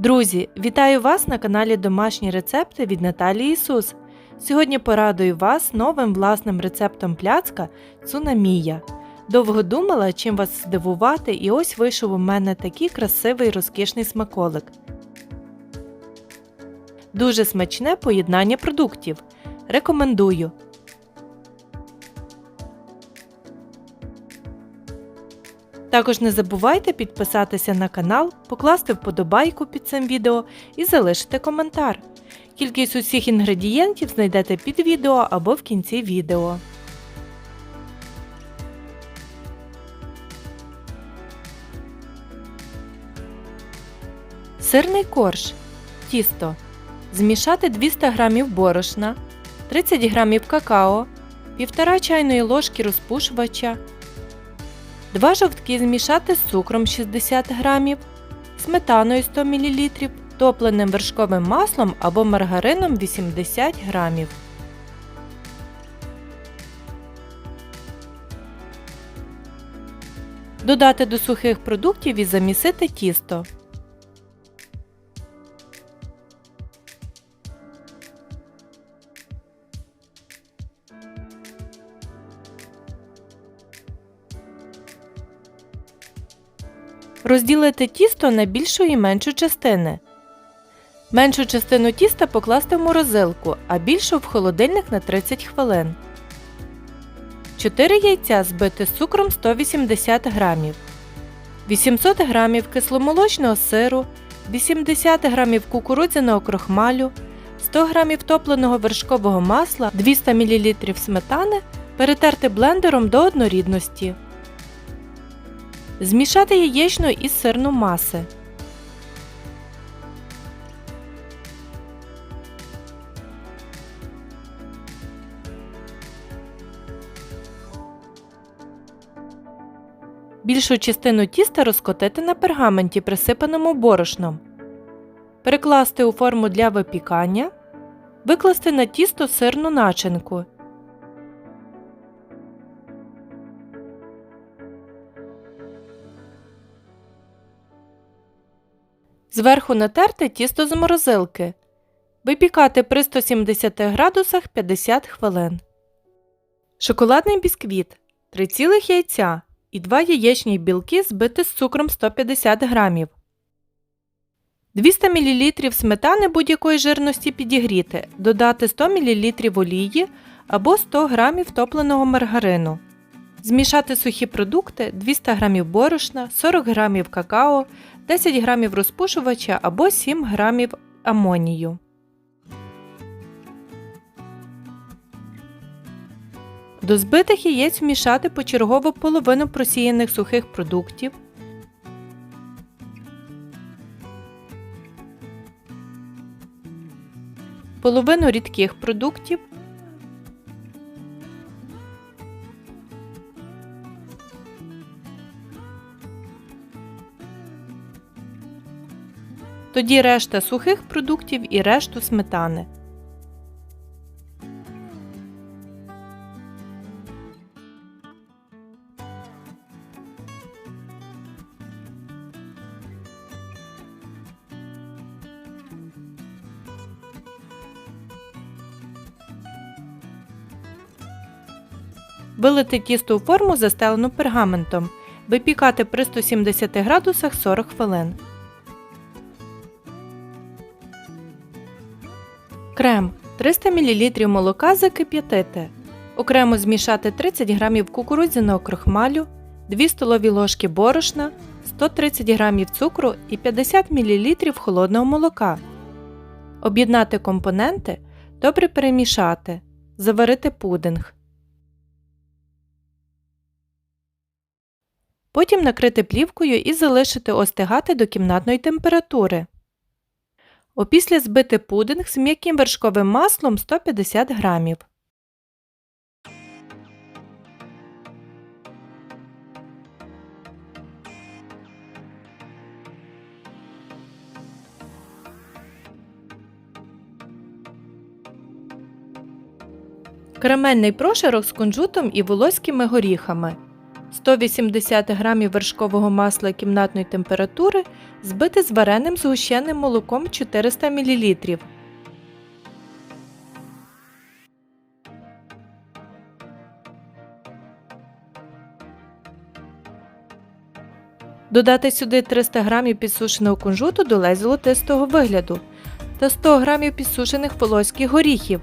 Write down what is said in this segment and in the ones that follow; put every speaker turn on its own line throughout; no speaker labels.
Друзі, вітаю вас на каналі Домашні рецепти від Наталії Ісус. Сьогодні порадую вас новим власним рецептом пляцка Цунамія. Довго думала, чим вас здивувати, і ось вийшов у мене такий красивий розкішний смаколик. Дуже смачне поєднання продуктів. Рекомендую. Також не забувайте підписатися на канал, покласти вподобайку під цим відео і залишити коментар. Кількість усіх інгредієнтів знайдете під відео або в кінці відео. Сирний корж. Тісто. Змішати 200 г борошна, 30 г какао, 1,5 чайної ложки розпушувача, Два жовтки змішати з цукром 60 г, сметаною 100 мл, топленим вершковим маслом або маргарином 80 г. Додати до сухих продуктів і замісити тісто. Розділити тісто на більшу і меншу частини. Меншу частину тіста покласти в морозилку, а більшу в холодильник на 30 хвилин. 4 яйця збити з цукром 180 г, 800 г кисломолочного сиру, 80 г кукурудзяного крохмалю, 100 г топленого вершкового масла, 200 мл сметани перетерти блендером до однорідності. Змішати яєчну і сирну маси. Більшу частину тіста розкотити на пергаменті, присипаному борошном. Перекласти у форму для випікання. Викласти на тісто сирну начинку. Зверху натерти тісто з морозилки. Випікати при 170 градусах 50 хвилин. Шоколадний бісквіт 3 цілих яйця і 2 яєчні білки збити з цукром 150 г. 200 мл сметани будь-якої жирності підігріти, додати 100 мл олії або 100 г топленого маргарину. Змішати сухі продукти 200 г борошна, 40 г какао, 10 г розпушувача або 7 г амонію. До збитих яєць вмішати почергово половину просіяних сухих продуктів, половину рідких продуктів, тоді решта сухих продуктів і решту сметани. Вилити тісто у форму, застелену пергаментом. Випікати при 170 градусах 40 хвилин. Крем 300 мл молока закип'ятити. Окремо змішати 30 г кукурудзяного крохмалю, 2 столові ложки борошна, 130 г цукру і 50 мл холодного молока. Об'єднати компоненти, добре перемішати. Заварити пудинг. Потім накрити плівкою і залишити остигати до кімнатної температури. Опісля збити пудинг з м'яким вершковим маслом 150 грамів. Карамельний прошарок з кунжутом і волоськими горіхами 180 г вершкового масла кімнатної температури збити з вареним згущеним молоком 400 мл. Додати сюди 300 г підсушеного кунжуту до ледь золотистого вигляду та 100 г підсушених волоських горіхів.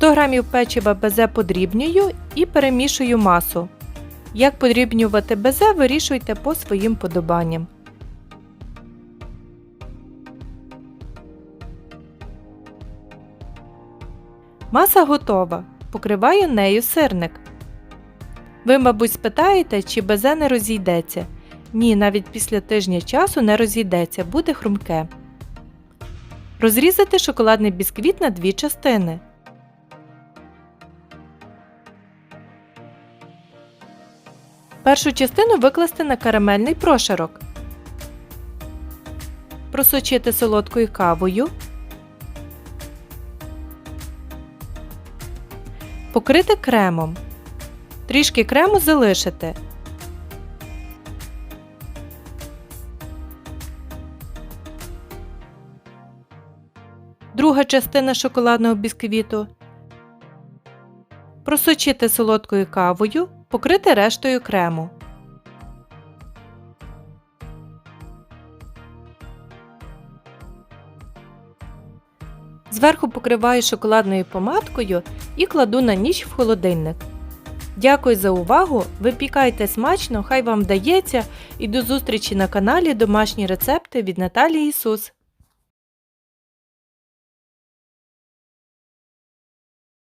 «100 г печива безе подрібнюю і перемішую масу. Як подрібнювати безе, вирішуйте по своїм подобанням. Маса готова. Покриваю нею сирник. Ви, мабуть, спитаєте, чи безе не розійдеться. Ні, навіть після тижня часу не розійдеться, буде хрумке. Розрізати шоколадний бісквіт на дві частини. Першу частину викласти на карамельний прошарок. Просочити солодкою кавою. Покрити кремом. Трішки крему залишити. Друга частина шоколадного бісквіту. Просочити солодкою кавою, покрити рештою крему. Зверху покриваю шоколадною помадкою і кладу на ніч в холодильник. Дякую за увагу! Випікайте смачно, хай вам вдається і до зустрічі на каналі Домашні рецепти від Наталії Ісус.